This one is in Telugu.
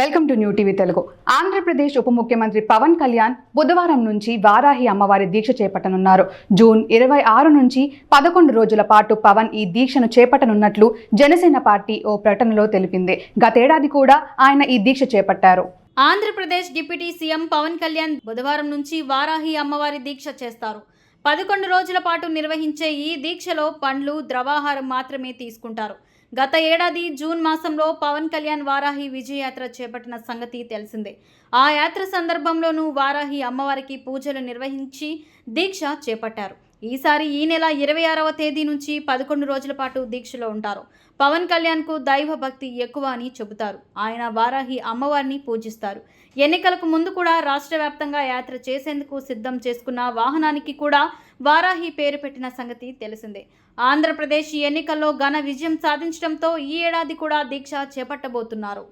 Welcome to new TV Telugu. Andhra Pradesh ఉప ముఖ్యమంత్రి పవన్ కళ్యాణ్ బుధవారం నుంచి వారాహి అమ్మవారి దీక్ష చేపట్టనున్నారు. జూన్ ఇరవై ఆరు నుంచి పదకొండు రోజుల పాటు పవన్ ఈ దీక్షను చేపట్టనున్నట్లు జనసేన పార్టీ ఓ ప్రకటనలో తెలిపింది. గతేడాది కూడా ఆయన ఈ దీక్ష చేపట్టారు. ఆంధ్రప్రదేశ్ డిప్యూటీ సీఎం పవన్ కళ్యాణ్ బుధవారం నుంచి వారాహి అమ్మవారి దీక్ష చేస్తారు. పదకొండు రోజుల పాటు నిర్వహించే ఈ దీక్షలో పండ్లు ద్రవాహారం మాత్రమే తీసుకుంటారు. గత ఏడాది జూన్ మాసంలో పవన్ కళ్యాణ్ వారాహి విజయయాత్ర చేపట్టిన సంగతి తెలిసిందే. ఆ యాత్ర సందర్భంలోనూ వారాహి అమ్మవారికి పూజలు నిర్వహించి దీక్ష చేపట్టారు. ఈసారి ఈ నెల ఇరవై ఆరవ తేదీ నుంచి పదకొండు రోజుల పాటు దీక్షలో ఉంటారు. పవన్ కళ్యాణ్కు దైవ భక్తి ఎక్కువ అని చెబుతారు. ఆయన వారాహి అమ్మవారిని పూజిస్తారు. ఎన్నికలకు ముందు కూడా రాష్ట్ర వ్యాప్తంగా యాత్ర చేసేందుకు సిద్ధం చేసుకున్న వాహనానికి కూడా వారాహి పేరు పెట్టిన సంగతి తెలిసిందే. ఆంధ్రప్రదేశ్ ఎన్నికల్లో ఘన విజయం సాధించడంతో ఈ ఏడాది కూడా దీక్ష చేపట్టబోతున్నారు.